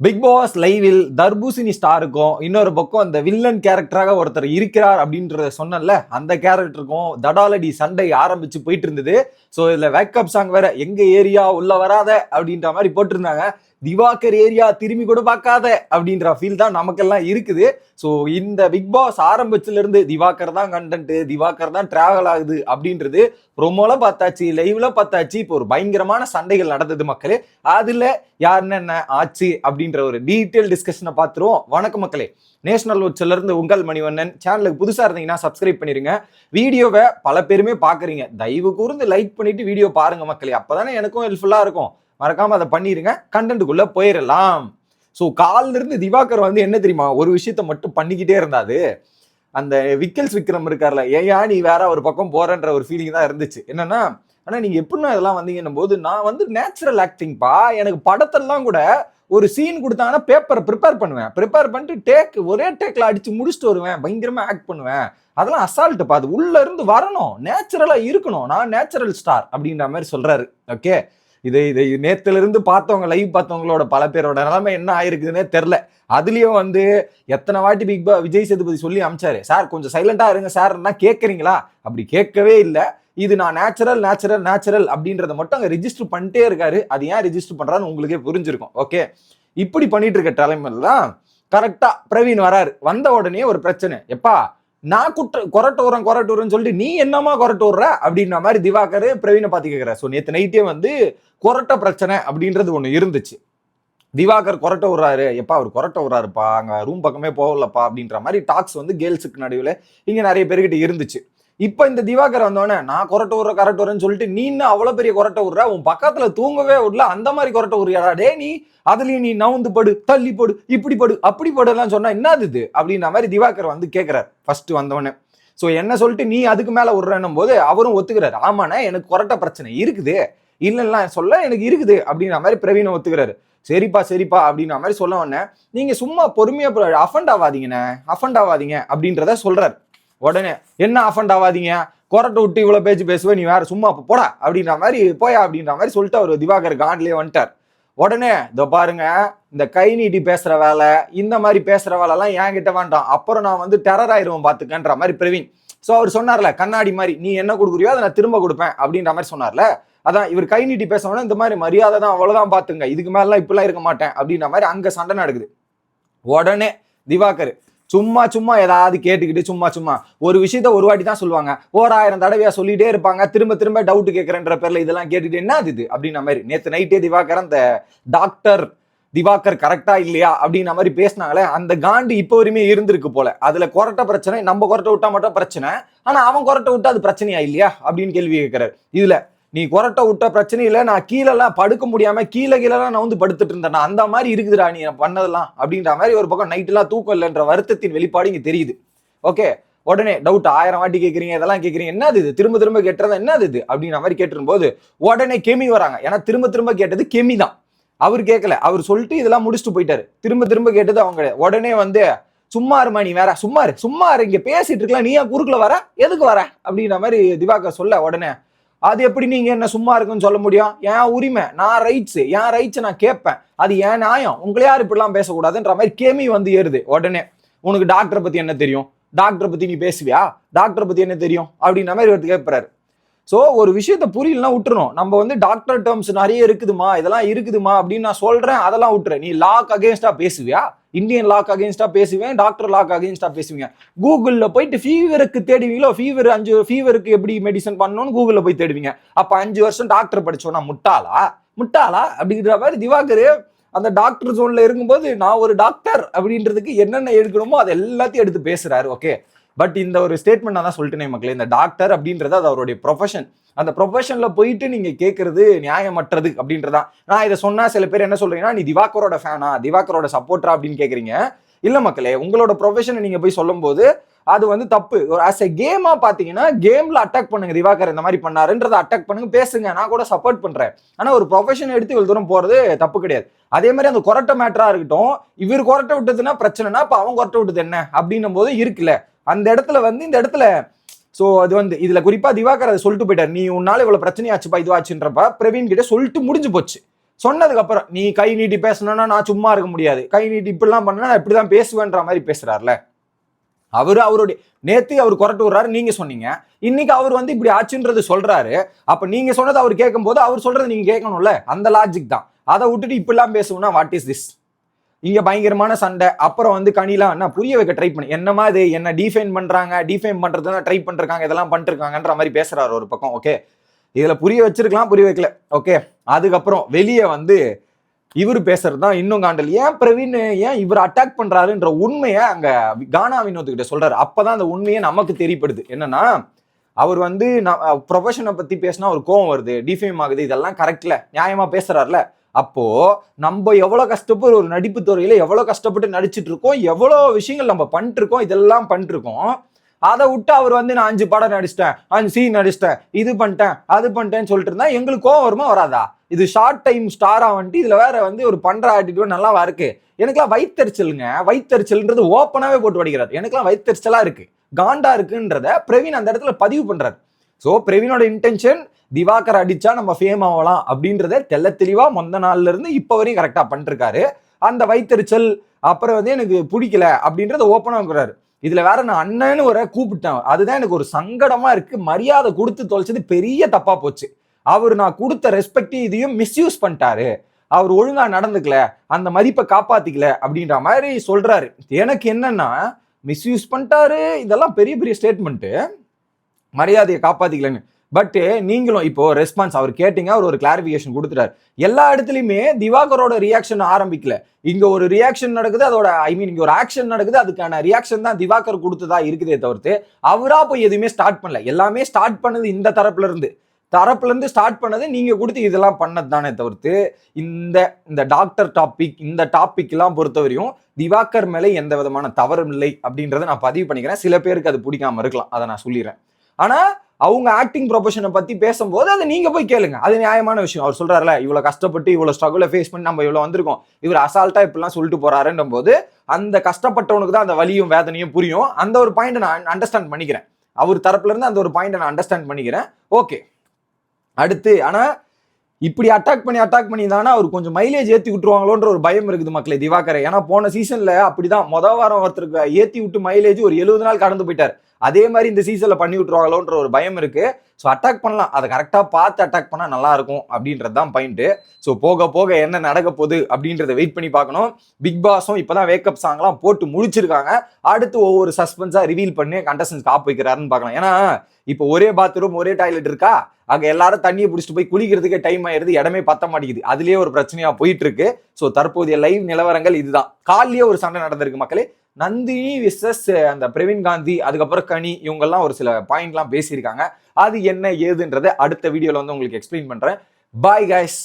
Big pass லைவில் தர்பூசணி ஸ்டாருக்கும் இன்னொரு பக்கம் அந்த வில்லன் கேரக்டராக ஒருத்தர் இருக்கிறார் அப்படின்றத சொன்னல அந்த கேரக்டருக்கும் தடாலடி சண்டை ஆரம்பிச்சு போயிட்டு இருந்தது. ஸோ இதில் வேக்கப் சாங் வேற எங்க ஏரியா? உள்ள வராத? அப்படின்ற மாதிரி போட்டிருந்தாங்க. திவாகர் ஏரியா திரும்பி கூட பார்க்காத அப்படின்ற ஃபீல் தான் நமக்கெல்லாம் இருக்குது. ஸோ இந்த பிக் பாஸ் ஆரம்பிச்சுல இருந்து திவாகர் தான் கண்டென்ட் திவாகர் தான் டிராவல் ஆகுது அப்படின்றது ப்ரொமோல பார்த்தாச்சு லைவ்ல பார்த்தாச்சு. இப்போ ஒரு பயங்கரமான சண்டைகள் நடந்தது மக்களே. அதுல யார் என்ன ஆச்சு அப்படின்ற ஒரு டீட்டெயில் டிஸ்கஷனை பார்த்துருவோம். வணக்கம் மக்களே. நேஷனல் உட்ஸ்ல இருந்து உங்கள் மணிவண்ணன். சேனலுக்கு புதுசா இருந்தீங்கன்னா சப்ஸ்கிரைப் பண்ணிருங்க. வீடியோவை பல பேருமே பாக்குறீங்க தயவு கூர்ந்து லைக் பண்ணிட்டு வீடியோ பாருங்க மக்களே. அப்பதானே எனக்கும் ஹெல்ப்ஃபுல்லா இருக்கும். மறக்காம அதை பண்ணிடுங்க கண்டென்ட்டுக்குள்ள போயிடலாம் ஸோ காலிலிருந்து திவாகர் வந்து என்ன தெரியுமா? ஒரு விஷயத்த மட்டும் பண்ணிக்கிட்டே இருந்தாது அந்த விக்கல்ஸ் விக்ரம் இருக்கார்ல ஏயா நீ வேற ஒரு பக்கம் போறன்ற ஒரு ஃபீலிங் தான் இருந்துச்சு. என்னன்னா ஆனா நீங்க எப்படின்னா இதெல்லாம் வந்தீங்கன்னும் போது நான் வந்து நேச்சுரல் ஆக்டிங்ப்பா எனக்கு படத்தெல்லாம் கூட ஒரு சீன் கொடுத்தாங்கன்னா பேப்பரை ப்ரிப்பேர் பண்ணுவேன். ப்ரிப்பேர் பண்ணிட்டு டேக் ஒரே டேக்ல அடிச்சு முடிச்சுட்டு வருவேன். பயங்கரமா ஆக்ட் பண்ணுவேன். அதெல்லாம் அசால்ட்டுப்பா அது உள்ள இருந்து வரணும் நேச்சுரலா இருக்கணும். நான் நேச்சுரல் ஸ்டார் அப்படின்ற மாதிரி சொல்றாரு. ஓகே இதை இதை நேத்திலிருந்து பார்த்தவங்க லைவ் பார்த்தவங்களோட பல பேரோட நிலைமை என்ன ஆயிருக்குதுன்னே தெரில அதுலயும் வந்து எத்தனை வாட்டி பிக் பா விஜய் சேதுபதி சொல்லி அமிச்சாரு சார் கொஞ்சம் சைலண்டா இருங்க சார்னா கேட்குறீங்களா அப்படி கேட்கவே இல்லை. இது நான் நேச்சுரல் நேச்சுரல் நேச்சுரல் அப்படின்றத மட்டும் அங்கே ரிஜிஸ்டர் பண்ணிட்டே இருக்காரு. அது ஏன் ரிஜிஸ்டர் பண்ணுறான்னு உங்களுக்கே புரிஞ்சிருக்கும். ஓகே இப்படி பண்ணிட்டு இருக்க தலைமையில் தான் கரெக்டாக பிரவீன் வராரு. வந்த உடனே ஒரு பிரச்சனை. எப்பா நான் குற்ற கொரட்டு விடுறேன் கொரட்டு சொல்லிட்டு நீ என்னமா கொரட்டு அப்படின்ற மாதிரி திவாகர் பிரவீனை பார்த்து கேட்குற ஸோ நேற்று நைட்டே வந்து கொரட்ட பிரச்சனை அப்படின்றது ஒன்று இருந்துச்சு. திவாகர் கொரட்ட விடுறாரு எப்பா அவர் கொரட்ட விடுறாருப்பா அங்கே ரூம் பக்கமே போகலப்பா அப்படின்ற மாதிரி டாக்ஸ் வந்து கேர்ள்ஸுக்கு நடுவில் இங்கே நிறைய பேர்கிட்ட இருந்துச்சு. இப்போ இந்த திவாகர் வந்தோடனே நான் கொரட்ட விடுற கரெக்ட் வரேன்னு சொல்லிட்டு நீ இன்னும் அவ்வளோ பெரிய கொரட்ட விடுற உன் பக்கத்துல தூங்கவே விடல. அந்த மாதிரி கொரட்ட விடுறியாடா டே நீ அதுலயும் நீ நவுந்து படு தள்ளி படு இப்படி படு அப்படி படுலாம் சொன்னா என்னது இது? அப்படின்ற மாதிரி திவாகர் வந்து கேட்கிறார் ஃபர்ஸ்ட் வந்தவொடனே ஸோ என்ன சொல்லிட்டு நீ அதுக்கு மேல விடுறேன்னும் போது அவரும் ஒத்துக்கிறாரு. ஆமாண்ணே எனக்கு கொரட்ட பிரச்சனை இருக்குது. இல்லைன்னா சொல்ல எனக்கு இருக்குது. அப்படின்ற மாதிரி பிரவீனை ஒத்துக்கிறாரு. சரிப்பா சரிப்பா. அப்படின்ற மாதிரி சொல்ல உடனே நீங்க சும்மா பொறுமையா அஃபண்ட் ஆகாதீங்கண்ணே அஃபண்ட் ஆகாதீங்க அப்படின்றத சொல்றாரு. உடனே என்ன அஃபண்ட் ஆகாதீங்க கொரட்டை விட்டு இவ்வளோ பேச்சு பேசுவேன் நீ வேற சும்மா போடா அப்படின்ற மாதிரி போயா அப்படின்ற மாதிரி சொல்லிட்டு அவர் திவாகர் காண்ட்லயே வந்துட்டார். உடனே இதோ பாருங்க இந்த கை நீட்டி பேசுற வேலை இந்த மாதிரி பேசுற வேலைலாம் என்கிட்ட வேண்டாம். அப்புறம் நான் வந்து டெரர் ஆயிருவேன் பாத்துக்கன்ற மாதிரி பிரவீன். ஸோ அவர் சொன்னார்ல கண்ணாடி மாதிரி நீ என்ன கொடுக்குறியோ அதை நான் திரும்ப கொடுப்பேன் அப்படின்ற மாதிரி சொன்னார்ல. அதான் இவர் கை நீட்டி பேசணும்னா இந்த மாதிரி மரியாதை தான் அவ்வளோதான் பாத்துங்க. இதுக்கு மேலாம் இப்படிலாம் இருக்க மாட்டேன் அப்படின்ற மாதிரி அங்க சண்டை நடக்குது. உடனே திவாகர் சும்மா சும்மா ஏதாவது கேட்டுக்கிட்டு சும்மா சும்மா. ஒரு விஷயத்த ஒரு வாட்டி தான் சொல்லுவாங்க. ஓராயிரம் தடவையா சொல்லிட்டே இருப்பாங்க. திரும்ப திரும்ப டவுட் கேட்கறன்ற பேர்ல இதெல்லாம் கேட்டுட்டு என்ன இது? அப்படின்ற மாதிரி. நேத்து நைட்டே திவாகர் அந்த டாக்டர் திவாகர் கரெக்டா இல்லையா? அப்படின்ற மாதிரி பேசினாங்களே. அந்த காண்டு இப்போ வரையுமே இருந்திருக்கு போல. அதுல கொரட்ட பிரச்சனை நம்ம கொரட்ட விட்டா மட்டும் பிரச்சனை. ஆனா அவன் கொரட்ட விட்டா அது பிரச்சனையா இல்லையா? அப்படின்னு கேள்வி கேட்கிறாரு இதுல நீ கொரட்டை விட்ட பிரச்சனை இல்லை நான் கீழெல்லாம் படுக்க முடியாம கீழே கீழெல்லாம் நான் வந்து படுத்துட்டு இருந்தேன். அந்த மாதிரி இருக்குதுடா நீ பண்ணதெல்லாம் அப்படின்ற மாதிரி ஒரு பக்கம் நைட்டெல்லாம் தூக்கம் இல்லைன்ற வருத்தத்தின் வெளிப்பாடு இங்க தெரியுது. ஓகே உடனே டவுட் ஆயிரம் வாட்டி கேட்குறீங்க இதெல்லாம் கேட்குறீங்க என்னது இது? திரும்ப திரும்ப கேட்டுறதா என்னது இது? அப்படின்ற மாதிரி கேட்டுரும் உடனே கெமி வராங்க. ஏன்னா திரும்ப திரும்ப கேட்டது கெமி தான். அவர் கேட்கல அவர் சொல்லிட்டு இதெல்லாம் முடிச்சுட்டு போயிட்டாரு. திரும்ப திரும்ப கேட்டது அவங்க உடனே வந்து சும்மா இருமா நீ வேற? சும்மா இரு. சும்மா இரு. இங்க பேசிட்டு இருக்கலாம் நீ ஏன் குறுக்குல வர? எதுக்கு வர? அப்படின்ற மாதிரி திவாகர் சொல்ல உடனே அது எப்படி நீங்கள் என்ன சும்மா இருக்குன்னு சொல்ல முடியும்? என் உரிமை நான் ரைட்ஸு என் ரைட்ஸை நான் கேட்பேன். அது என் நியாயம். உங்களை யார் இப்படிலாம் பேசக்கூடாதுன்ற மாதிரி கேமி வந்து ஏறுது உடனே. உனக்கு டாக்டரை பற்றி என்ன தெரியும்? டாக்டரை பற்றி நீ பேசுவியா? டாக்டரை பற்றி என்ன தெரியும்? அப்படின்ற மாதிரி ஒருத்தர் கேட்பறாரு ஸோ ஒரு விஷயத்த புரியலன்னா விட்டுறணும். நம்ம வந்து டாக்டர் டேர்ம்ஸ் நிறைய இருக்குதுமா? இதெல்லாம் இருக்குதுமா? அப்படின்னு நான் சொல்கிறேன் அதெல்லாம் விட்டுறேன் நீ லாக் அகேன்ஸ்டாக பேசுவியா? இந்தியன் லாக் அகேன்ஸ்டாக பேசுவேன் டாக்டர் லாக் அகேன்ஸ்டாக பேசுவீங்க. கூகுளில் போயிட்டு ஃபீவருக்கு தேடுவீங்களோ ஃபீவர் அஞ்சு ஃபீவருக்கு எப்படி மெடிசன் பண்ணணும்னு கூகுளில் போய் தேடுவீங்க. அப்போ அஞ்சு வருஷம் டாக்டர் படித்தோம்னா முட்டாளா? முட்டாளா? அப்படிங்கிற மாதிரி திவாகர் அந்த டாக்டர் ஜோனில் இருக்கும்போது நான் ஒரு டாக்டர் அப்படின்றதுக்கு என்னென்ன எடுக்கணுமோ அது எல்லாத்தையும் எடுத்து பேசுகிறாரு ஓகே பட் இந்த ஒரு ஸ்டேட்மெண்ட் தான் சொல்லிட்டேனே மக்களே இந்த டாக்டர் அப்படின்றது அது அவருடைய ப்ரொஃபஷன் அந்த ப்ரொஃபஷனில் போயிட்டு நீங்கள் கேட்குறது நியாயமற்றது அப்படின்றதான் நான் இதை சொன்னால் சில பேர் என்ன சொல்கிறீங்கன்னா நீ திவாகரோட ஃபேனா திவாகரோட சப்போர்ட்டரா அப்படின்னு கேட்குறீங்க இல்லை மக்களே உங்களோட ப்ரொஃபஷனை நீங்கள் போய் சொல்லும்போது அது வந்து தப்பு. ஒரு ஆஸ் எ கேமா பாத்தீங்கன்னா கேம்ல அட்டாக் பண்ணுங்க. திவாகர் இந்த மாதிரி பண்ணாருன்றதை அட்டாக் பண்ணுங்க. பேசுங்க. நான் கூட சப்போர்ட் பண்றேன். ஆனா ஒரு ப்ரொஃபஷன் எடுத்து இவ்வளவு தூரம் போறது தப்பு கிடையாது. அதே மாதிரி அந்த கொரட்டை மேட்டரா இருக்கட்டும் இவர் கொரட்டை விட்டதுன்னா பிரச்சனைனா அப்ப அவன் கொரட்டை விட்டது என்ன? அப்படின்னும் போது இருக்குல்ல. அந்த இடத்துல வந்து இந்த இடத்துல ஸோ அது வந்து இதில் குறிப்பாக திவாகர் அதை சொல்லிட்டு போயிட்டார். நீ உன்னால இவ்வளோ பிரச்சனையாச்சுப்பா இதுவாச்சுன்றப்ப பிரவீன் கிட்ட சொல்லிட்டு முடிஞ்சு போச்சு. சொன்னதுக்கப்புறம் நீ கை நீட்டி பேசணும்னா நான் சும்மா இருக்க முடியாது. கை நீட்டி இப்படிலாம் பண்ணா இப்படி தான் பேசுவேன்ற மாதிரி பேசுறாருல. அவரு அவருடைய நேத்து அவர் குரட்டு விடுறாரு நீங்க சொன்னீங்க. இன்னைக்கு அவர் வந்து இப்படி ஆச்சுன்றது சொல்றாரு. அப்ப நீங்க சொன்னதை அவர் கேட்கும் போது அவர் சொல்றது நீங்க கேட்கணும்ல. அந்த லாஜிக் தான். அதை விட்டுட்டு இப்படிலாம் பேசுவோம்னா வாட் இஸ் திஸ் இங்க பயங்கரமான சண்டை. அப்புறம் வந்து கனிலா என்ன புரிய வைக்க ட்ரை பண்ணி. என்னமா இது? என்ன டிஃபைன் பண்றாங்க? டிஃபைன் பண்றதுனா ட்ரை பண்றாங்க? இதெல்லாம் பண்ணிருக்காங்கன்ற மாதிரி பேசுறாரு ஒரு பக்கம் ஓகே இதுல புரிய வச்சிருக்கலாம் புரிய வைக்கல ஓகே அதுக்கப்புறம் வெளியே வந்து இவர் பேசுறது தான் இன்னும் காண்டல். ஏன் பிரவீன் ஏன் இவர் அட்டாக் பண்றாருன்ற உண்மையை அங்க கானா வினோத்துக்கிட்ட சொல்றாரு. அப்பதான் அந்த உண்மையை நமக்கு தெரியப்படுது. என்னன்னா அவர் வந்து ப்ரொஃபஷனை பத்தி பேசினா ஒரு கோவம் வருது டிஃபேம் ஆகுது இதெல்லாம் கரெக்ட்ல நியாயமா பேசுறாருல. அப்போ நம்ம எவ்வளோ கஷ்டப்பட்டு ஒரு நடிப்பு துறையில எவ்வளோ கஷ்டப்பட்டு நடிச்சிட்டு இருக்கோம் எவ்வளோ விஷயங்கள் நம்ம பண்ணிட்டு இருக்கோம் இதெல்லாம் பண்ணிட்டு இருக்கோம் அதை விட்டு அவர் வந்து நான் அஞ்சு படம் நடிச்சிட்டேன் அஞ்சு சீன் நடிச்சிட்டேன் இது பண்ணிட்டேன் அது பண்ணிட்டேன்னு சொல்லிட்டு இருந்தா எங்களுக்கு கோவம் வருமா வராதா? இது ஷார்ட் டைம் ஸ்டாரா வந்துட்டு இதுல வேற வந்து ஒரு பண்ற ஆட்டிடியூட் நல்லாவா இருக்கு? எனக்குலாம் வயிற்றுச்சலுங்க வயிற்றுச்சல்ன்றது ஓப்பனாவே போட்டு வடிக்கிறார். எனக்குலாம் வயிற்றுச்சலா இருக்கு. காண்டா இருக்குன்றத பிரவீன் அந்த இடத்துல பதிவு பண்றாரு. ஸோ பிரவீனோட இன்டென்ஷன் திவாகர் அடிச்சா நம்ம ஃபேம் ஆகலாம் அப்படின்றத தெல்ல தெளிவா மொந்த நாள்ல இருந்து இப்போ வரையும் கரெக்டா பண்ணிருக்காரு. அந்த வைத்தறிச்சல் அப்புறம் வந்து எனக்கு பிடிக்கல அப்படின்றத ஓப்பனா இருக்கிறாரு இதுல வேற நான் அண்ணன்னு ஒரு கூப்பிட்டேன். அதுதான் எனக்கு ஒரு சங்கடமா இருக்கு. மரியாதை கொடுத்து தொலைச்சது பெரிய தப்பா போச்சு. அவர் நான் கொடுத்த ரெஸ்பெக்ட் இதையும் மிஸ்யூஸ் பண்ணிட்டாரு. அவர் ஒழுங்கா நடந்துக்கல. அந்த மதிப்பை காப்பாத்திக்கல அப்படின்ற மாதிரி சொல்றாரு. எனக்கு என்னன்னா மிஸ்யூஸ் பண்ணிட்டாரு. இதெல்லாம் பெரிய பெரிய ஸ்டேட்மெண்ட்டு மரியாதையை காப்பாத்திக்கலன்னு. பட் eh, நீங்களும் இப்போ ரெஸ்பான்ஸ் அவர் கேட்டீங்க அவர் ஒரு கிளாரிஃபிகேஷன் கொடுத்துட்டாரு. எல்லா இடத்துலையுமே திவாகரோட ரியாக்ஷன் ஆரம்பிக்கல. இங்க ஒரு ரியாக்ஷன் நடக்குது அதோட ஐ மீன் இங்க ஒரு ஆக்ஷன் நடக்குது அதுக்கான ரியாக்ஷன் தான் திவாகர் கொடுத்ததா இருக்குதே தவிர்த்து அவரா போய் எதுவுமே ஸ்டார்ட் பண்ணல. எல்லாமே ஸ்டார்ட் பண்ணது இந்த தரப்புல இருந்து. தரப்புல இருந்து ஸ்டார்ட் பண்ணது நீங்க கொடுத்து இதெல்லாம் பண்ணது தானே தவிர்த்து இந்த இந்த டாக்டர் டாபிக் இந்த டாபிக் எல்லாம் பொறுத்தவரையும் திவாகர் மேலே எந்த விதமான தவறும் இல்லை அப்படின்றத நான் பதிவு பண்ணிக்கிறேன். சில பேருக்கு அது பிடிக்காம இருக்கலாம் அதை நான் சொல்லிடுறேன். ஆனா அவங்க ஆக்டிங் ப்ரொஃபஷனை பத்தி பேசும்போது அதை நீங்க போய் கேளுங்க. அது நியாயமான விஷயம். அவர் சொல்றாருல இவ்வளவு கஷ்டப்பட்டு இவ்வளவு ஸ்ட்ரகிளை ஃபேஸ் பண்ணி நம்ம இவ்வளவு வந்திருக்கோம். இவர் அசால்ட்டா இப்படிலாம் சொல்லிட்டு போறாருன்ற போது அந்த கஷ்டப்பட்டவனுக்கு தான் அந்த வலியும் வேதனையும் புரியும். அந்த ஒரு பாயிண்ட் நான் அண்டர்ஸ்டாண்ட் பண்ணிக்கிறேன். அவர் தரப்புல இருந்து அந்த ஒரு பாயிண்ட் நான் அண்டர்ஸ்டாண்ட் பண்ணிக்கிறேன். ஓகே அடுத்து ஆனா இப்படி அட்டாக் பண்ணி அட்டாக் பண்ணி தானே அவர் கொஞ்சம் மைலேஜ் ஏத்தி விட்டுருவாங்களோன்ற ஒரு பயம் இருக்குது மக்களே திவாகரை. ஏன்னா போன சீசன்ல அப்படிதான் மொதல் வாரம் ஒருத்தருக்கு ஏத்தி விட்டு மைலேஜ் ஒரு எழுபது நாள் கடந்து போயிட்டார். அதே மாதிரி இந்த சீசன்ல பண்ணி விட்டுருவாங்களோன்ற ஒரு பயம் இருக்கு. ஸோ அட்டாக் பண்ணலாம். அதை கரெக்டாக பார்த்து அட்டாக் பண்ணால் நல்லா இருக்கும் அப்படின்றது தான் பாயிண்ட் ஸோ போக போக என்ன நடக்க போகுது அப்படின்றத வெயிட் பண்ணி பார்க்கணும். பிக் பாஸும் இப்போ தான் வேக்கப் சாங்லாம் போட்டு முடிச்சிருக்காங்க. அடுத்து ஒவ்வொரு சஸ்பென்ஸாக ரிவீல் பண்ணி கண்டஸ்டன்ஸ் காப்பு வைக்கிறாருன்னு பார்க்கலாம். ஏன்னா இப்போ ஒரே பாத்ரூம் ஒரே டாய்லெட் இருக்கா? அங்கே எல்லாரும் தண்ணியை பிடிச்சிட்டு போய் குளிக்கிறதுக்கே டைம் ஆயிடுது இடமே பத்த மாட்டேங்குது. அதுலேயே ஒரு பிரச்சனையாக போயிட்டு இருக்கு. ஸோ தற்போதைய லைவ் நிலவரங்கள் இதுதான். காலையே ஒரு சண்டை நடந்திருக்கு மக்களே. நந்தினி விசஸ் அந்த பிரவீன் காந்தி அதுக்கப்புறம் கனி இவங்கெல்லாம் ஒரு சில பாயிண்ட்லாம் பேசியிருக்காங்க. அது என்ன ஏதுன்றதை அடுத்த வீடியோவில் வந்து உங்களுக்கு எக்ஸ்பிளைன் பண்ணுறேன் பாய் கைஸ்